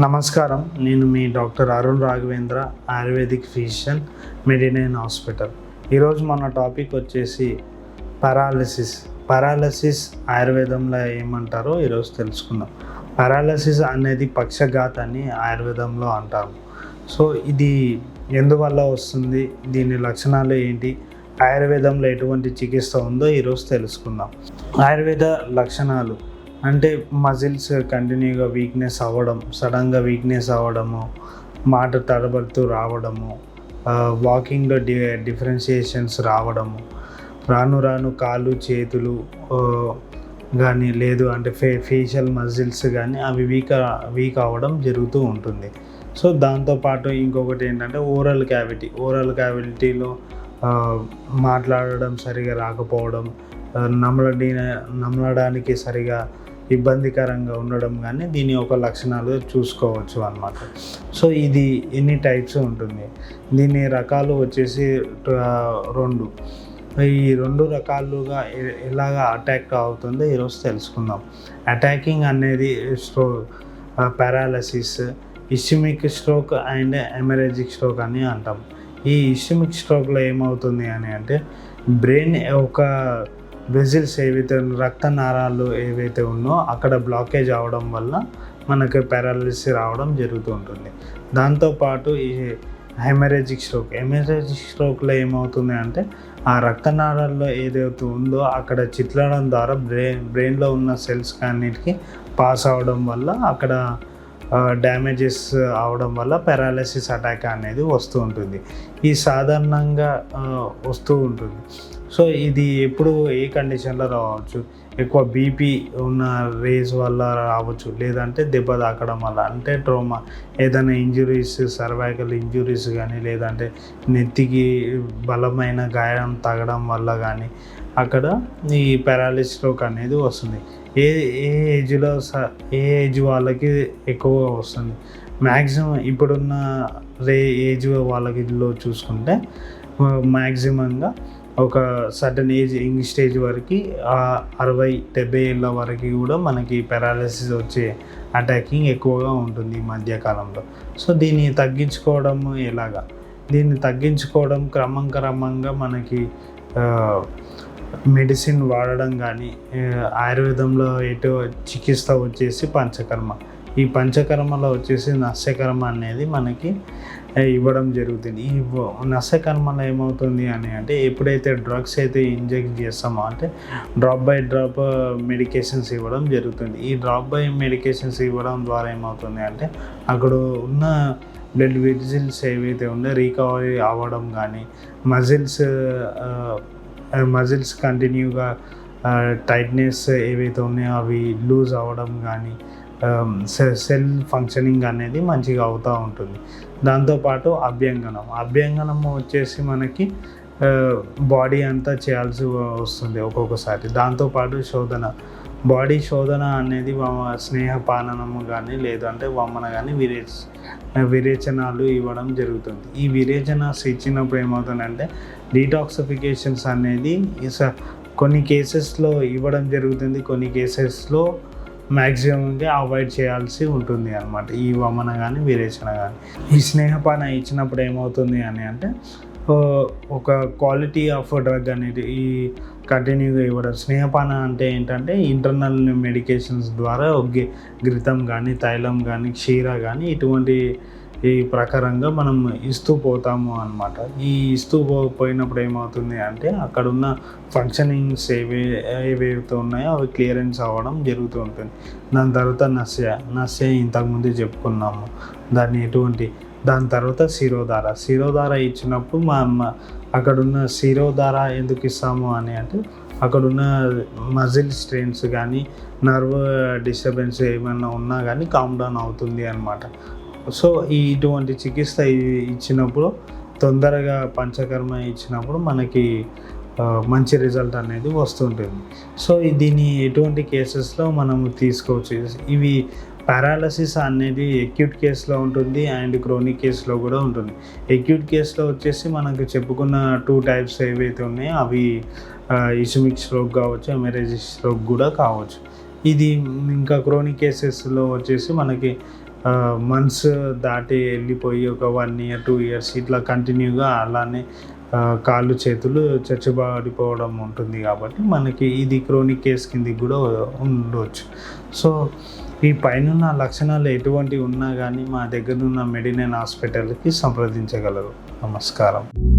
నమస్కారం. నేను మీ doctor Arun Raghavendra ayurvedic physician Medinine hospital. ఈరోజు మన టాపిక్ వచ్చేసి పారాలసిస్. పారాలసిస్ ఆయుర్వేదంలో ఏమంటారో ఈరోజు తెలుసుకుందాం. పారాలసిస్ అనేది పక్షఘాత్ అని ఆయుర్వేదంలో అంటారు. సో ఇది ఎందువల్ల వస్తుంది? దీని లక్షణాలు ఏంటి? ఆయుర్వేదంలో ఎటువంటి చికిత్స ఉందో ఈరోజు తెలుసుకుందాం. ఆయుర్వేద లక్షణాలు. అంటే మజిల్స్ కంటిన్యూగా వీక్నెస్ అవ్వడం సడన్గా వీక్నెస్ అవ్వడము మాట తడబడుతూ రావడము వాకింగ్లో డి డిఫరెన్షియేషన్స్ రావడము రాను రాను కాళ్ళు చేతులు కానీ లేదు అంటే ఫే ఫేషియల్ మజిల్స్ కానీ అవి వీక్ వీక్ అవ్వడం జరుగుతూ ఉంటుంది. సో దాంతోపాటు ఇంకొకటి ఏంటంటే ఓరల్ క్యావిటీ ఓరల్ క్యావిటీలో మాట్లాడడం సరిగా రాకపోవడం ఆ, నమలడానికి సరిగా ఇబ్బందికరంగా ఉండడం కానీ దీని యొక్క లక్షణాలు చూసుకోవచ్చు అన్నమాట. సో ఇది ఎన్ని టైప్స్ ఉంటుంది? దీని రకాలు వచ్చేసి రెండు. ఈ రెండు రకాలుగా ఎలాగ అటాక్ అవుతుందో ఈరోజు తెలుసుకుందాం. అటాకింగ్ అనేది స్ట్రో paralysis ischemic stroke and hemorrhagic stroke అని అంటాం. ఈ ఇస్మిక్ స్ట్రోక్లో ఏమవుతుంది అని అంటే బ్రెయిన్ ఒక వెజిల్స్ ఏవైతే రక్త నారాలు ఏవైతే ఉన్నో అక్కడ బ్లాకేజ్ అవడం వల్ల మనకు పారాలసిస్ రావడం జరుగుతూ ఉంటుంది. దాంతోపాటు ఈ హెమరేజిక్ స్ట్రోక్ హెమరేజిక్ స్ట్రోక్లో ఏమవుతుంది అంటే ఆ రక్తనాళాల్లో ఏదైతే ఉందో అక్కడ చిట్లడం ద్వారా బ్రెయిన్ బ్రెయిన్లో ఉన్న సెల్స్ అన్నిటికీ పాస్ అవడం వల్ల అక్కడ డ్యామేజెస్ అవడం వల్ల పెరాలసిస్ అటాక్ అనేది వస్తూ ఉంటుంది. ఈ సాధారణంగా వస్తూ ఉంటుంది. సో ఇది ఎప్పుడు ఏ కండిషన్లో రావచ్చు? ఎక్కువ బీపీ ఉన్న రేస్ వల్ల రావచ్చు? లేదంటే దెబ్బ తాకడం వల్ల? అంటే ట్రోమా? ఏదైనా ఇంజురీస్ సర్వైకల్ ఇంజురీస్ కానీ లేదంటే నెత్తికి బలమైన గాయం తగడం వల్ల కానీ అక్కడ ఈ పారాలిసిస్ స్ట్రోక్ అనేది వస్తుంది. ఏ ఏ ఏజ్లో స ఏ ఏజ్ వాళ్ళకి ఎక్కువ వస్తుంది? మ్యాక్సిమం ఇప్పుడున్న రే ఏజ్ వాళ్ళకిలో చూసుకుంటే మ్యాక్సిమంగా ఒక సర్టన్ ఏజ్ యంగ్ స్టేజ్ వరకు అరవై డెబ్బై ఏళ్ళ వరకు కూడా మనకి పెరాలసిస్ వచ్చే అటాకింగ్ ఎక్కువగా ఉంటుంది ఈ మధ్యకాలంలో. సో దీన్ని తగ్గించుకోవడం ఎలాగా? దీన్ని తగ్గించుకోవడం క్రమం క్రమంగా మనకి మెడిసిన్ వాడడం కానీ ఆయుర్వేదంలో ఎటు చికిత్స వచ్చేసి పంచకర్మ. ఈ పంచకర్మలో వచ్చేసి నస్యకర్మ అనేది మనకి ఇవ్వడం జరుగుతుంది. ఈ నస్యకర్మలో ఏమవుతుంది అని అంటే ఎప్పుడైతే డ్రగ్స్ అయితే ఇంజెక్ట్ చేస్తామో అంటే డ్రాప్ బై డ్రాప్ మెడికేషన్స్ ఇవ్వడం జరుగుతుంది. ఈ డ్రాప్ బై మెడికేషన్స్ ఇవ్వడం ద్వారా ఏమవుతుంది అంటే అక్కడ ఉన్న బ్లడ్ వెజిల్స్ ఏవైతే ఉందో రికవరీ అవ్వడం కానీ మజిల్స్ మజిల్స్ కంటిన్యూగా టైట్నెస్ ఏవైతే ఉన్నాయో అవి లూజ్ అవ్వడం కానీ సెల్ ఫంక్షనింగ్ అనేది మంచిగా అవుతూ ఉంటుంది. దాంతోపాటు అభ్యంగనం. అభ్యంగనం వచ్చేసి మనకి బాడీ అంతా చేయాల్సి వస్తుంది ఒక్కొక్కసారి. దాంతోపాటు శోధన. బాడీ శోధన అనేది వ- స్నేహపాననము కానీ లేదంటే వమ్మన కానీ విరేచ విరేచనాలు ఇవ్వడం జరుగుతుంది. ఈ విరేచనాస్ ఇచ్చినప్పుడు ఏమవుతుందంటే డీటాక్సిఫికేషన్స్ అనేది కొన్ని కేసెస్లో ఇవ్వడం జరుగుతుంది. కొన్ని కేసెస్లో మ్యాక్సిమంగా అవాయిడ్ చేయాల్సి ఉంటుంది అనమాట ఈ వమన కానీ విరేచన కానీ ఈ స్నేహపాన ఇచ్చినప్పుడు ఏమవుతుంది అని అంటే ఒక క్వాలిటీ ఆఫ్ డ్రగ్ అనేది ఈ కంటిన్యూగా ఇవ్వడం. స్నేహపాన అంటే ఏంటంటే ఇంటర్నల్ మెడికేషన్స్ ద్వారా గ్రితం కానీ తైలం కానీ క్షీర కానీ ఇటువంటి ఈ ప్రకారంగా మనం ఇస్తూ పోతాము అన్నమాట. ఈ ఇస్తూ పో పోయినప్పుడు ఏమవుతుంది అంటే అక్కడ ఉన్న ఫంక్షనింగ్స్ ఏవే ఏవైతే ఉన్నాయో అవి క్లియరెన్స్ అవ్వడం జరుగుతూ ఉంటుంది. దాని తర్వాత నస్య నస్య ఇంతకుముందు చెప్పుకున్నాము. దాన్ని ఎటువంటి దాని తర్వాత శిరోధార. శిరోధార ఇచ్చినప్పుడు మా అమ్మ అక్కడున్న శిరోధార ఎందుకు ఇస్తాము? అని అంటే అక్కడున్న మజిల్ స్ట్రెయిన్స్ కానీ నర్వ్ డిస్టర్బెన్స్ ఏమైనా ఉన్నా కానీ కామ్ డౌన్ అవుతుంది అనమాట సో ఈ ఇటువంటి చికిత్స ఇచ్చినప్పుడు తొందరగా పంచకర్మ ఇచ్చినప్పుడు మనకి మంచి రిజల్ట్ అనేది వస్తుంటుంది. సో దీని దీన్ని ఎటువంటి కేసెస్లో మనం తీసుకోవచ్చు? ఇవి పారాలసిస్ అనేది ఎక్యూట్ కేసులో ఉంటుంది అండ్ క్రోనిక్ కేసులో కూడా ఉంటుంది. ఎక్యూట్ కేసులో వచ్చేసి మనకు చెప్పుకున్న టూ టైప్స్ ఏవైతే ఉన్నాయో అవి ఇసుమిక్ స్ట్రోక్ కావచ్చు ఎమరేజిక్ స్ట్రోక్ కూడా కావచ్చు. ఇది ఇంకా క్రోనిక్ కేసెస్లో వచ్చేసి మనకి మంత్స్ దాటి వెళ్ళిపోయి ఒక వన్ ఇయర్ టూ ఇయర్స్ ఇట్లా కంటిన్యూగా అలానే కాళ్ళు చేతులు చచ్చుబాడిపోవడం ఉంటుంది కాబట్టి మనకి ఇది క్రోనిక్ కేస్ కింద కూడా ఉండవచ్చు సో ఈ పైన లక్షణాలు ఎటువంటి ఉన్నా కానీ మా దగ్గర ఉన్న మెడినైన్ హాస్పిటల్కి సంప్రదించగలరు. నమస్కారం.